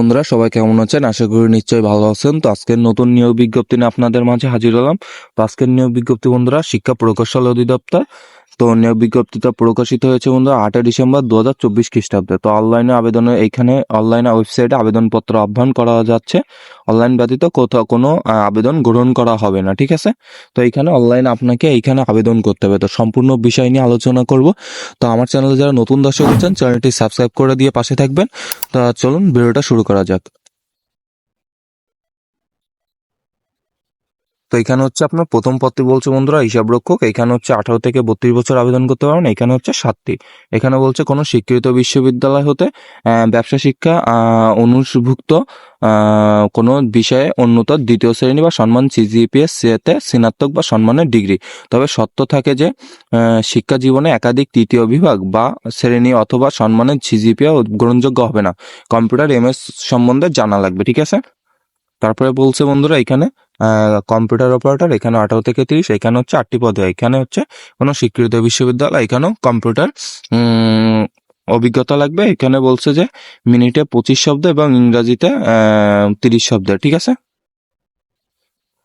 বন্ধুরা, সবাই কেমন আছেন? আশা করি নিশ্চয়ই ভালো আছেন। তো আজকের নতুন নিয়োগ বিজ্ঞপ্তি নিয়ে আপনাদের মাঝে হাজির হলাম। তো আজকের নিয়োগ বিজ্ঞপ্তি বন্ধুরা, শিক্ষা প্রকৌশল অধিদপ্তর তো নিয়োগ বিজ্ঞপ্তিটা প্রকাশিত হয়েছে বন্ধুরা আটই ডিসেম্বর দু হাজার চব্বিশ খ্রিস্টাব্দে। তো অনলাইনে আবেদনে এইখানে অনলাইনে ওয়েবসাইটে আবেদনপত্র আহ্বান করা যাচ্ছে। অনলাইন ব্যতীত কোথাও কোনো আবেদন গ্রহণ করা হবে না, ঠিক আছে? তো এইখানে অনলাইনে আপনাকে এইখানে আবেদন করতে হবে। তো সম্পূর্ণ বিষয় নিয়ে আলোচনা করব। তো আমার চ্যানেলে যারা নতুন দর্শক আছেন চ্যানেলটি সাবস্ক্রাইব করে দিয়ে পাশে থাকবেন। তা চলুন, ভিডিওটা শুরু করা যাক। তো এখানে হচ্ছে আপনার প্রথম পদটি বলছে বন্ধুরা হিসাব রক্ষক এখানে হচ্ছে আঠারো থেকে বত্রিশ বছর আবেদন করতে পারবেন, এখানে হচ্ছে সাতটি। এখানে বলছে কোনো স্বীকৃত বিশ্ববিদ্যালয় হতে ব্যবসা শিক্ষা অনুভুক্ত কোনো বিষয়ে উন্নত দ্বিতীয় শ্রেণি বা সম্মান সিজিপিএস তে স্নাতক বা সম্মানের ডিগ্রি। তবে সত্য থাকে যে শিক্ষা জীবনে একাধিক তৃতীয় বিভাগ বা শ্রেণি অথবা সম্মানের সিজিপিএ গ্রহণযোগ্য হবে না। কম্পিউটার এমএস সম্বন্ধে জানা লাগবে, ঠিক আছে? তারপরে বলছে বন্ধুরা এখানে কম্পিউটার অপারেটর এখানে আঠারো থেকে তিরিশ, এখানে হচ্ছে আটটি পদে এখানে হচ্ছে কোনো স্বীকৃত বিশ্ববিদ্যালয়, এখানেও কম্পিউটার অভিজ্ঞতা লাগবে। এখানে বলছে যে মিনিটে পঁচিশ শব্দ এবং ইংরাজিতে তিরিশ শব্দ, ঠিক আছে?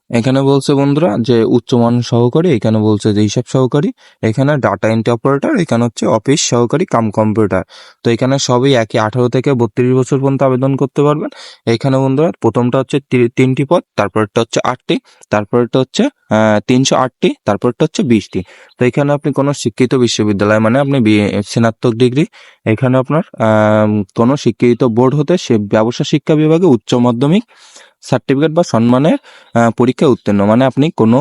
এখানে বলছে বন্ধুরা যে উচ্চমান সহকারী, এখানে বলছে যে হিসাব সহকারী, এখানে ডাটা এন্ট্রি অপারেটর এখানে হচ্ছে অফিস সহকারী কাম কম্পিউটার তো এখানে সবই একই, আঠারো থেকে বত্রিশ বছর পর্যন্ত আবেদন করতে পারবেন। এখানে বন্ধুরা প্রথমটা হচ্ছে তিনটি পদ, তারপরটা হচ্ছে আটটি, তারপরটা হচ্ছে তিনশো আটটি, তারপরটা হচ্ছে বিশটি। তো এখানে আপনি কোনো শিক্ষিত বিশ্ববিদ্যালয় মানে আপনি স্নাতক ডিগ্রি, এখানে আপনার কোনো শিক্ষিত বোর্ড হতে সে ব্যবসা শিক্ষা বিভাগে উচ্চ মাধ্যমিক সার্টিফিকেট বা সম্মানের পরীক্ষায় উত্তীর্ণ। মানে আপনি কোনো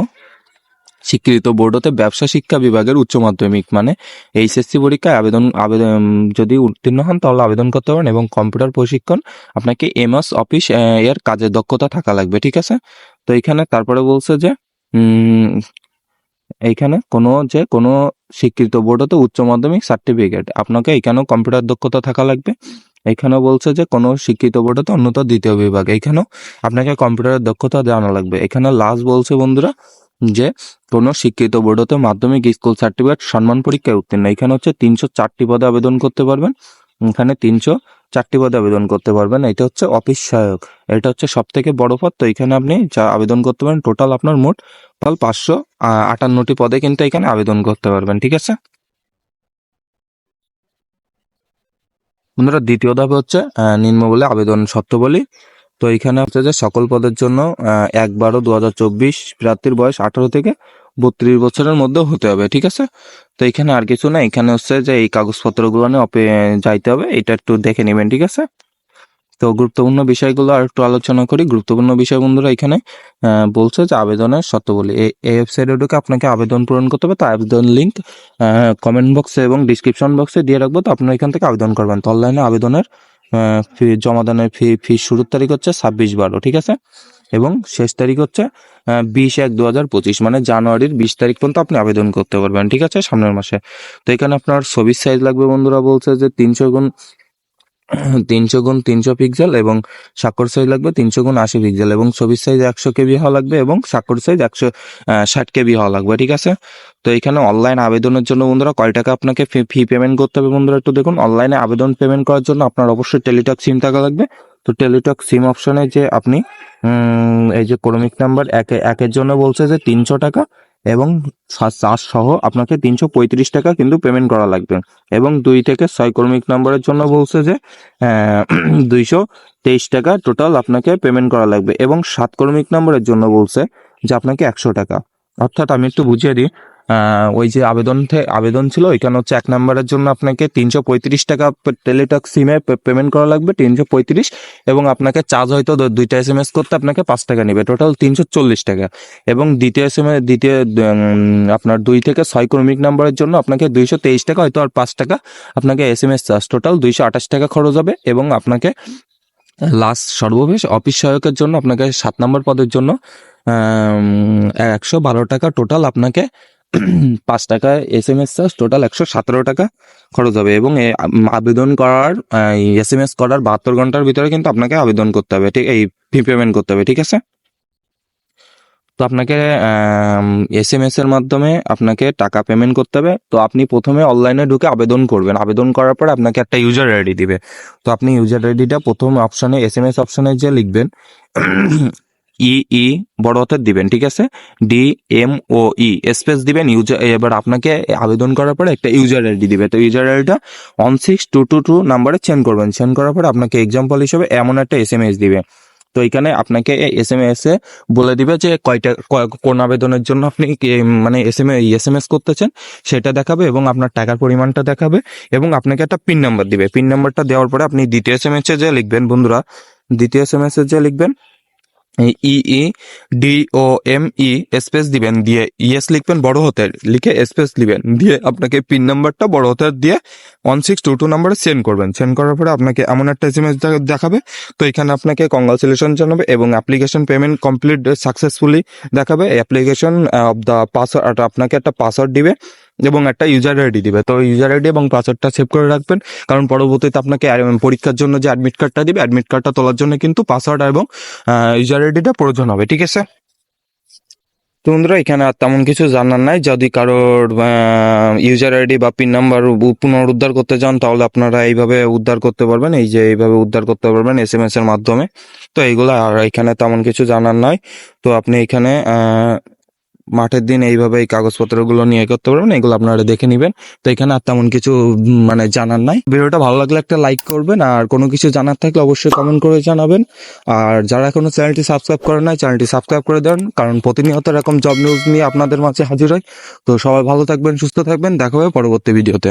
স্বীকৃত বোর্ড হতে ব্যবসা শিক্ষা বিভাগের উচ্চ মাধ্যমিক মানে এইচএসসি পরীক্ষায় আবেদন আবেদন যদি উত্তীর্ণ হন তাহলে আবেদন করতে পারেন এবং কম্পিউটার প্রশিক্ষণ আপনাকে এমএস অফিস এর কাজের দক্ষতা থাকা লাগবে, ঠিক আছে? তো এখানে তারপরে বলছে যে এইখানে কোনো যে কোনো স্বীকৃত বোর্ড হতে উচ্চ মাধ্যমিক সার্টিফিকেট আপনাকে এখানেও কম্পিউটার দক্ষতা থাকা লাগবে। এখানেও বলছে যে কোনো শিক্ষিত বোর্ড অন্যত দ্বিতীয় বিভাগ। এখানেও আপনাকে কম্পিউটারের দক্ষতা জানা লাগবে। এখানে লাস্ট বলছে বন্ধুরা যে কোনো শিক্ষিত বোর্ড হতে মাধ্যমিক স্কুল সার্টিফিকেট সম্মান পরীক্ষায় উত্তীর্ণ। এখানে হচ্ছে তিনশো চারটি পদে আবেদন করতে পারবেন। এখানে তিনশো চারটি পদে আবেদন করতে পারবেন। এটা হচ্ছে অফিস সহায়ক। এটা হচ্ছে সব থেকে বড় পদ। তো এখানে আপনি যা আবেদন করতে পারেন, টোটাল আপনার মোট টোটাল পাঁচশো আটান্নটি পদে কিন্তু এখানে আবেদন করতে পারবেন। ঠিক আছে? বন্ধুরা, দ্বিতীয় ধাপে হচ্ছে নিম্ন বলে আবেদন শর্তবলী তো এখানে হচ্ছে যে সকল পদের জন্য এক বারো দু প্রার্থীর বয়স আঠারো থেকে বত্রিশ বছরের মধ্যে হতে হবে, ঠিক আছে? তো এখানে আর কিছু না, এখানে হচ্ছে যে এই কাগজপত্রগুলো নিয়ে যাইতে হবে, এটা একটু দেখে নেবেন, ঠিক আছে? তো গুরুত্বপূর্ণ বিষয়গুলো আর একটু আলোচনা করি। গুরুত্বপূর্ণ বিষয় বন্ধুরা এখানে বলছে যে আবেদনের শর্তাবলী এই ওয়েবসাইটে ঢুকে আপনাকে আবেদন পূরণ করতে হবে। তো আবেদন লিঙ্ক কমেন্ট বক্সে এবং ডিসক্রিপশন বক্সে দিয়ে রাখব। তো আপনারা এখান থেকে আবেদন করবেন। তো অনলাইনে আবেদনের ফি জমাদানের ফি ফি শুরুর তারিখ হচ্ছে ছাব্বিশ বারো, ঠিক আছে? এবং শেষ তারিখ হচ্ছে বিশ এক দু হাজার পঁচিশ মানে জানুয়ারির বিশ তারিখ পর্যন্ত আপনি আবেদন করতে পারবেন, ঠিক আছে? সামনের মাসে। তো এখানে আপনার ছবির সাইজ লাগবে বন্ধুরা বলছে যে তিনশো গুণ তিনশো গুণ তিনশো পিক্সেল এবং স্বাক্ষর সাইজ লাগবে তিনশো গুণ আশি পিক্সেল এবং ছবির সাইজ একশো কেবি হওয়া লাগবে এবং স্বাক্ষর সাইজ একশো ষাট কেবি হওয়া লাগবে, ঠিক আছে? তো এখানে অনলাইন আবেদনের জন্য বন্ধুরা কয় টাকা আপনাকে ফি পেমেন্ট করতে হবে বন্ধুরা একটু দেখুন। অনলাইনে আবেদন পেমেন্ট করার জন্য আপনার অবশ্যই টেলিটক সিম থাকা লাগবে। তো টেলিটক সিম অপশনে যে আপনি এই যে ক্রমিক নাম্বার একে, একের জন্য বলছে যে তিনশো টাকা এবং চার্জ সহ আপনাকে তিনশো পঁয়ত্রিশ টাকা কিন্তু পেমেন্ট করা লাগবে। এবং দুই থেকে ছয় কর্মিক নাম্বারের জন্য বলছে যে দুইশো তেইশ টাকা টোটাল আপনাকে পেমেন্ট করা লাগবে। এবং সাত কর্মিক নাম্বারের জন্য বলছে যে, আপনাকে একশো টাকা। অর্থাৎ আমি একটু বুঝিয়ে দিই ওই যে আবেদন আবেদন ছিল, ওইখানে হচ্ছে এক নাম্বারের জন্য আপনাকে তিনশো পঁয়ত্রিশ টাকা টেলিটক সিমে পেমেন্ট করা লাগবে, তিনশো পঁয়ত্রিশ, এবং আপনাকে চার্জ হয়তো দুইটা এস এম এস করতে আপনাকে পাঁচ টাকা নেবে। টোটাল তিনশো চল্লিশ টাকা। এবং দ্বিতীয় এস এম এস দ্বিতীয় আপনার দুই থেকে ছয় ক্রমিক নাম্বারের জন্য আপনাকে দুইশো তেইশ টাকা, হয়তো আর পাঁচ টাকা আপনাকে S M S charge. Total দুইশো আঠাশ টাকা খরচ হবে, এবং আপনাকে লাস্ট সর্বশেষ অফিস সহায়কের জন্য আপনাকে সাত নম্বর পদের জন্য একশো বারো টাকা টোটাল আপনাকে পাঁচ টাকা S M S charge total একশো সতেরো টাকা খরচ হবে। এবং আবেদন করার এস এম এস করার বাহাত্তর ঘণ্টার ভিতরে কিন্তু আপনাকে আবেদন করতে হবে, ঠিক, এই ফি পেমেন্ট করতে হবে, ঠিক আছে? তো আপনাকে এস এম এস এর মাধ্যমে আপনাকে টাকা পেমেন্ট করতে হবে। তো আপনি প্রথমে অনলাইনে ঢুকে আবেদন করবেন। আবেদন করার পর আপনাকে একটা ইউজার আইডি দিবে। তো আপনি ইউজার আইডিটা প্রথম অপশানে এস এম এস অপশানে যে লিখবেন ই ই, বড় হাতের দিবেন, ঠিক আছে? D, M, O, E, space দিবেন ইউজার এবার আপনাকে আবেদন করার পরে একটা ইউজার আইডি দিবে। তো ইউজার আইডিটা one six two two two নাম্বারে চেঞ্জ করবেন। চেঞ্জ করার পরে আপনাকে এক্সাম্পল হিসেবে এমন একটা এস এম এস দিবে। তো এখানে আপনাকে এস এম এস এ বলে দিবে যে কয়টা, কয়- কোন আবেদনের জন্য আপনি মানে S M S M S করতেছেন, সেটা দেখাবে এবং আপনার টাকার পরিমাণটা দেখাবে এবং আপনাকে একটা পিন নাম্বার দিবে। পিন নাম্বারটা দেওয়ার পরে আপনি দ্বিতীয় এস এম এস এ যে লিখবেন, বন্ধুরা, দ্বিতীয় এস এম এস এ যে লিখবেন E E, D, O, M, E, space দিবেন দিয়ে ইয়েস লিখবেন বড় হাতের লিখে স্পেস দিবেন। দিয়ে আপনাকে পিন নাম্বারটা বড় হাতের দিয়ে ওয়ান সিক্স টু টু নাম্বারে সেন্ড করবেন। সেন্ড করার পরে আপনাকে এমন একটা এস এম এস দেখাবে। তো এখানে আপনাকে কংগ্রাচুলেশন জানাবে এবং অ্যাপ্লিকেশন পেমেন্ট কমপ্লিট সাকসেসফুলি দেখাবে। অ্যাপ্লিকেশন অফ দ্য পাসওয়ার্ড, আপনাকে একটা পাসওয়ার্ড দিবে। এবং একটা ইউজার আইডি দিবে। তো ইউজার আইডি এবং পাসওয়ার্ডটা সেভ করে রাখবেন। কারণ পরবর্তীতে আপনাকে পরীক্ষার জন্য যে অ্যাডমিট কার্ডটা দিবে অ্যাডমিট কার্ডটা তোলার জন্য কিন্তু পাসওয়ার্ড এবং ইউজার আইডিটা প্রয়োজন হবে। ঠিক আছে? তো বন্ধুরা, এখানে আর তেমন কিছু জানার নাই। যদি কারোর ইউজার আইডি বা পিন নাম্বার পুনরুদ্ধার করতে চান, তাহলে আপনারা এইভাবে উদ্ধার করতে পারবেন। এই যে এইভাবে উদ্ধার করতে পারবেন এস এম এস এর মাধ্যমে। তো এইগুলো আর এখানে তেমন কিছু জানার নাই। তো আপনি এখানে মাঠের দিন এইভাবে এই কাগজপত্রগুলো নিয়ে করতে পারবেন, এগুলো আপনারা দেখে নেবেন। তো এখানে আর তেমন কিছু মানে জানার নাই। ভিডিওটা ভালো লাগলে একটা লাইক করবেন, আর কোনো কিছু জানার থাকলে অবশ্যই কমেন্ট করে জানাবেন। আর যারা এখনও চ্যানেলটি সাবস্ক্রাইব করে নাই, চ্যানেলটি সাবস্ক্রাইব করে দেন, কারণ প্রতিনিয়ত এরকম জব নিউজ নিয়ে আপনাদের মাঝে হাজির হয় তো সবাই ভালো থাকবেন, সুস্থ থাকবেন, দেখা হবে পরবর্তী ভিডিওতে।